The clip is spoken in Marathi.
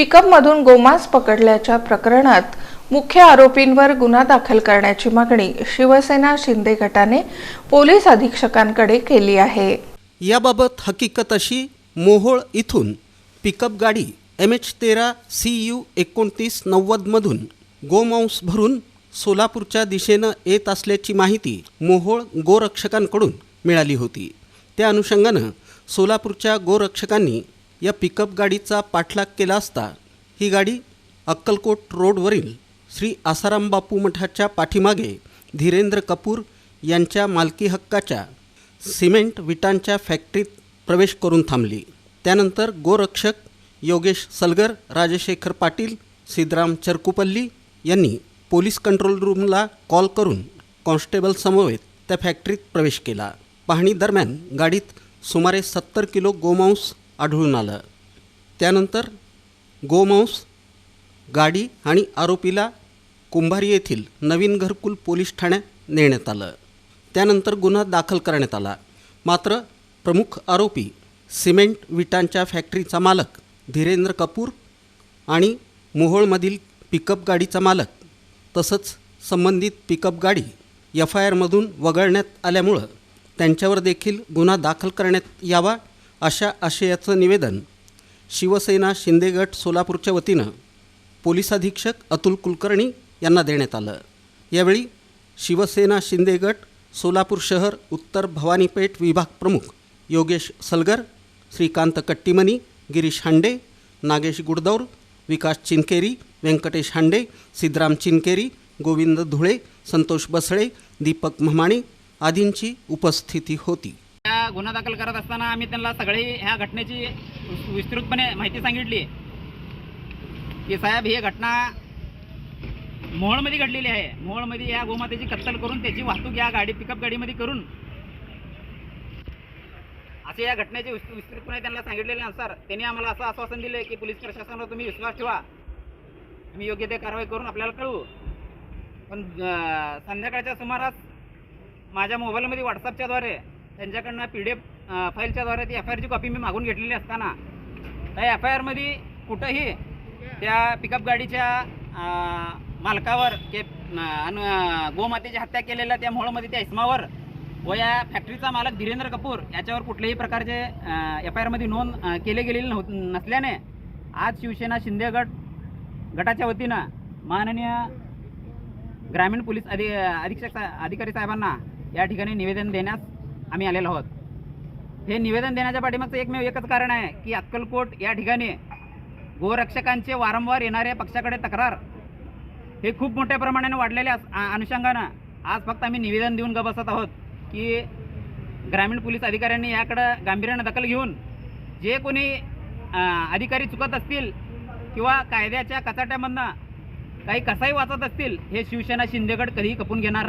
पिकअपमधून गोमांस पकडल्याच्या प्रकरणात मुख्य आरोपींवर गुन्हा दाखल करण्याची मागणी शिवसेना शिंदे गटाने पोलीस अधीक्षकांकडे केली आहे. याबाबत हकीकत अशी मोहोळ इथून पिकअप गाडी एम एच तेरा सी यू एकोणतीस नव्वदमधून गोमांस भरून सोलापूरच्या दिशेनं येत असल्याची माहिती मोहोळ गोरक्षकांकडून मिळाली होती. त्या अनुषंगानं सोलापूरच्या गोरक्षकांनी या पिकअप गाडीचा पाठलाग केला असता ही गाडी अक्कलकोट रोडवरील श्री आसाराम बापू मठाच्या पाठीमागे धीरेंद्र कपूर यांच्या मालकी हक्काच्या सिमेंट विटांच्या फॅक्टरीत प्रवेश करून थांबली. त्यानंतर गोरक्षक योगेश सलगर राजशेखर पाटील सिद्धराम चरकुपल्ली यांनी पोलीस कंट्रोल रूमला कॉल करून कॉन्स्टेबल समवेत त्या फॅक्टरीत प्रवेश केला. पाहणी दरम्यान गाडीत सुमारे सत्तर किलो गोमांस आढळून आलं. त्यानंतर गोमांस गाडी आणि आरोपीला कुंभारी येथील नवीन घरकुल पोलीस ठाण्यात नेण्यात आलं. त्यानंतर गुन्हा दाखल करण्यात आला. मात्र प्रमुख आरोपी सिमेंट विटांच्या फॅक्टरीचा मालक धीरेंद्र कपूर आणि मोहोळमधील पिकअप गाडीचा मालक तसंच संबंधित पिकअप गाडी एफ आय आरमधून वगळण्यात आल्यामुळं त्यांच्यावर देखील गुन्हा दाखल करण्यात यावा अशा आशयाचं निवेदन शिवसेना शिंदेगट सोलापूरच्या वतीनं पोलीस अधीक्षक अतुल कुलकर्णी यांना देण्यात आलं. यावेळी शिवसेना शिंदेगट सोलापूर शहर उत्तर भवानीपेठ विभाग प्रमुख योगेश सलगर श्रीकांत कट्टीमनी गिरीश हांडे नागेश गुडदौर विकास चिनकेरी व्यंकटेश हांडे सिद्धराम चिनकेरी गोविंद धुळे संतोष बसळे दीपक म्हमाणे आदींची उपस्थिती होती. गुन्हा दाखल करत असताना आम्ही त्यांना सगळी ह्या घटनेची विस्तृतपणे माहिती सांगितली. की साहेब ही घटना मोहोळमध्ये घडलेली आहे. मोहोळमध्ये या गोमातेची कत्तल करून त्याची वाहतूक या गाडी पिकअप गाडीमध्ये करून असे या घटनेचे विस्तृतपणे त्यांना सांगितलेले अनुसार त्यांनी आम्हाला असं आश्वासन दिले की पोलीस प्रशासनावर तुम्ही विश्वास ठेवा. आम्ही योग्य ते कारवाई करून आपल्याला कळवू. पण संध्याकाळच्या सुमारास माझ्या मोबाईलमध्ये व्हॉट्सअपच्याद्वारे त्यांच्याकडनं पी डी एफ फाईलच्याद्वारे ती एफ आय आरची कॉपी मी मागून घेतलेली असताना त्या एफ आय आरमध्ये कुठंही त्या पिकअप गाडीच्या मालकावर के अं, गोमातेची हत्या केलेल्या त्या मोहळमध्ये त्या इस्मावर व या फॅक्टरीचा मालक धीरेंद्र कपूर याच्यावर कुठल्याही प्रकारचे एफ आय आरमध्ये नोंद केले गेलेले नव्ह नसल्याने आज शिवसेना शिंदे गट गटाच्या वतीनं माननीय ग्रामीण पोलीस अधि अधीक्षक सा अधिकारी साहेबांना या ठिकाणी निवेदन देण्यास आम्ही आलेलो आहोत. हे निवेदन देण्याच्या पाठीमागचं एकमेव एकच कारण आहे की अक्कलकोट या ठिकाणी गोरक्षकांचे वारंवार येणाऱ्या पक्षाकडे तक्रार हे खूप मोठ्या प्रमाणाने वाढलेल्या अस- अनुषंगानं आज फक्त आम्ही निवेदन देऊन ग बसत आहोत की ग्रामीण पोलीस अधिकाऱ्यांनी याकडं गांभीर्यानं दखल घेऊन जे कोणी अधिकारी चुकत असतील किंवा कायद्याच्या कचाट्यामधनं काही कसाही वाचत असतील हे शिवसेना शिंदेगड कधीही खपून घेणार नाही.